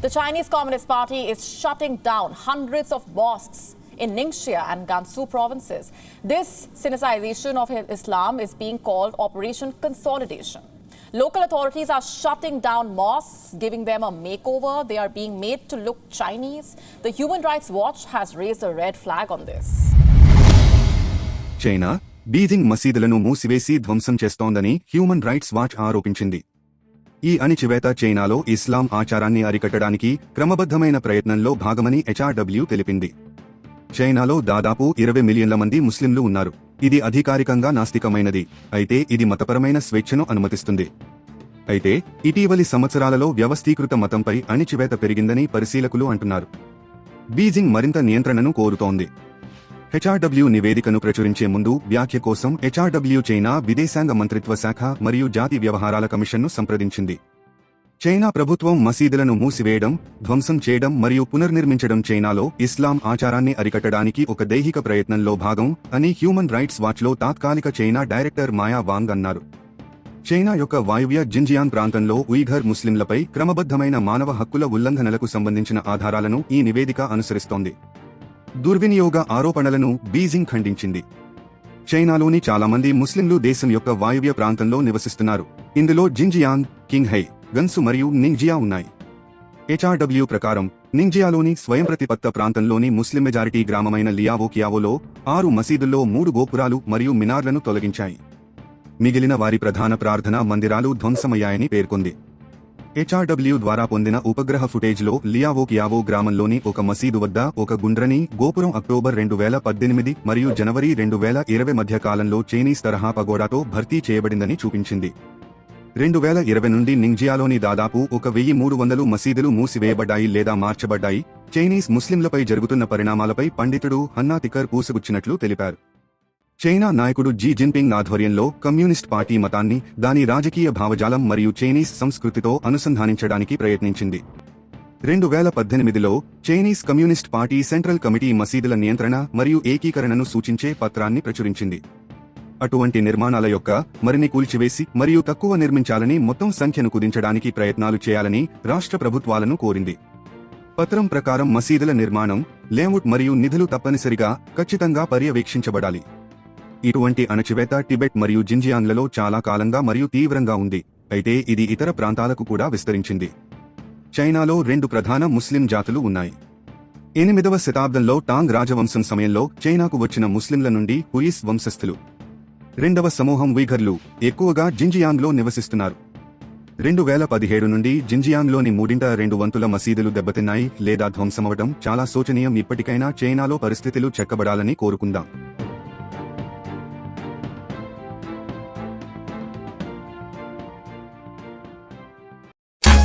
The Chinese Communist Party is shutting down hundreds of mosques in Ningxia and Gansu provinces. This sinicization of Islam is being called Operation Consolidation. Local authorities are shutting down mosques, giving them a makeover. They are being made to look Chinese. The Human Rights Watch has raised a red flag on this. China Beijing మసీదులను మూసివేసి ధ్వంసం చేస్తోందని human rights watch ఆరోపించింది ఈ అణిచివేత చైనాలో ఇస్లాం ఆచారాన్ని అరికట్టడానికి క్రమబద్ధమైన ప్రయత్నంలో భాగమని హెచ్ఆర్డబ్ల్యూ తెలిపింది. చైనాలో దాదాపు ఇరవై మిలియన్ల మంది ముస్లింలు ఉన్నారు. ఇది అధికారికంగా నాస్తికమైనది. అయితే ఇది మతపరమైన స్వేచ్ఛను అనుమతిస్తుంది. అయితే ఇటీవలి సంవత్సరాలలో వ్యవస్థీకృత మతంపై అణిచివేత పెరిగిందని పరిశీలకులు అంటున్నారు. బీజింగ్ మరింత నియంత్రణను కోరుతోంది. హెచ్ఆర్డబ్ల్యూ నివేదికను ప్రచురించే ముందు వ్యాఖ్య కోసం హెచ్ఆర్డబ్ల్యూ చైనా విదేశాంగ మంత్రిత్వ శాఖ మరియు జాతి వ్యవహారాల కమిషన్ను సంప్రదించింది. చైనా ప్రభుత్వం మసీదులను మూసివేయడం ధ్వంసం చేయడం మరియు పునర్నిర్మించడం చైనాలో ఇస్లాం ఆచారాన్ని అరికట్టడానికి ఒక దైహిక ప్రయత్నంలో భాగం అని హ్యూమన్ రైట్స్ వాచ్లో తాత్కాలిక చైనా డైరెక్టర్ మాయా వాంగ్ అన్నారు. చైనా యొక్క వాయువ్య జింజియాన్ ప్రాంతంలో ఉయిఘర్ ముస్లింలపై క్రమబద్ధమైన మానవ హక్కుల ఉల్లంఘనలకు సంబంధించిన ఆధారాలను ఈ నివేదిక అనుసరిస్తోంది. దుర్వినియోగ ఆరోపణలను బీజింగ్ ఖండించింది. చైనాలోని చాలామంది ముస్లింలు దేశం యొక్క వాయువ్య ప్రాంతంలో నివసిస్తున్నారు. ఇందులో జింజియాంగ్ కింగ్హై గన్సు మరియు నింగ్జియా ఉన్నాయి. హెచ్ఆర్డబ్ల్యూ ప్రకారం నింగ్జియాలోని స్వయంప్రతిపత్త ప్రాంతంలోని ముస్లిం మెజారిటీ గ్రామమైన లియావో కియావోలో ఆరు మసీదుల్లో మూడు గోపురాలు మరియు మినార్లను తొలగించాయి. మిగిలిన వారి ప్రధాన ప్రార్థనా మందిరాలు ధ్వంసమయ్యాయని పేర్కొంది. హెచ్ఆర్డబ్ల్యూ ద్వారా పొందిన ఉపగ్రహ ఫుటేజ్లో లియావో కియావో గ్రామంలోని ఒక మసీదు వద్ద ఒక గుండ్రని గోపురం అక్టోబర్ రెండు వేల పద్దెనిమిది మరియు జనవరి రెండు వేల ఇరవై మధ్య కాలంలో చైనీస్ తరహా పగోడాతో భర్తీ చేయబడిందని చూపించింది. రెండు వేల ఇరవై నుండి నింగ్జియాలోని దాదాపు ఒక వెయ్యి మూడు వందలు మసీదులు మూసివేయబడ్డాయి లేదా మార్చబడ్డాయి. చైనీస్ ముస్లింలపై జరుగుతున్న పరిణామాలపై పండితుడు హన్నా తికర్ పూసగుచ్చినట్లు తెలిపారు. చైనా నాయకుడు జీ జిన్పింగ్ ఆధ్వర్యంలో కమ్యూనిస్ట్ పార్టీ మతాన్ని దాని రాజకీయ భావజాలం మరియు చైనీస్ సంస్కృతితో అనుసంధానించడానికి ప్రయత్నించింది. రెండు వేల పద్దెనిమిదిలో Chinese communist party central committee మసీదుల నియంత్రణ మరియు ఏకీకరణను సూచించే పత్రాన్ని ప్రచురించింది. అటువంటి నిర్మాణాల యొక్క మరిని కూల్చివేసి మరియు తక్కువ నిర్మించాలని మొత్తం సంఖ్యను కుదించడానికి ప్రయత్నాలు చేయాలని రాష్ట్ర ప్రభుత్వాలను కోరింది. పత్రం ప్రకారం మసీదుల నిర్మాణం లేఅవుట్ మరియు నిధులు తప్పనిసరిగా ఖచ్చితంగా పర్యవేక్షించబడాలి. ఇటువంటి అణచివేత టిబెట్ మరియు జింజియాంగ్లలో చాలా కాలంగా మరియు తీవ్రంగా ఉంది. అయితే ఇది ఇతర ప్రాంతాలకు కూడా విస్తరించింది. చైనాలో రెండు ప్రధాన ముస్లిం జాతులు ఉన్నాయి. ఎనిమిదవ శతాబ్దంలో టాంగ్ రాజవంశం సమయంలో చైనాకు వచ్చిన ముస్లింల నుండి హుయిస్ వంశస్థులు. రెండవ సమూహం ఉయిఘర్లు ఎక్కువగా జింజియాంగ్లో నివసిస్తున్నారు. రెండు వేల పదిహేడు నుండి జింజియాంగ్లోని మూడింట రెండు వంతుల మసీదులు దెబ్బతిన్నాయి లేదా ధ్వంసమవడం చాలా శోచనీయం ఇప్పటికైనా చైనాలో పరిస్థితులు చెక్కబడాలని కోరుకుందాం.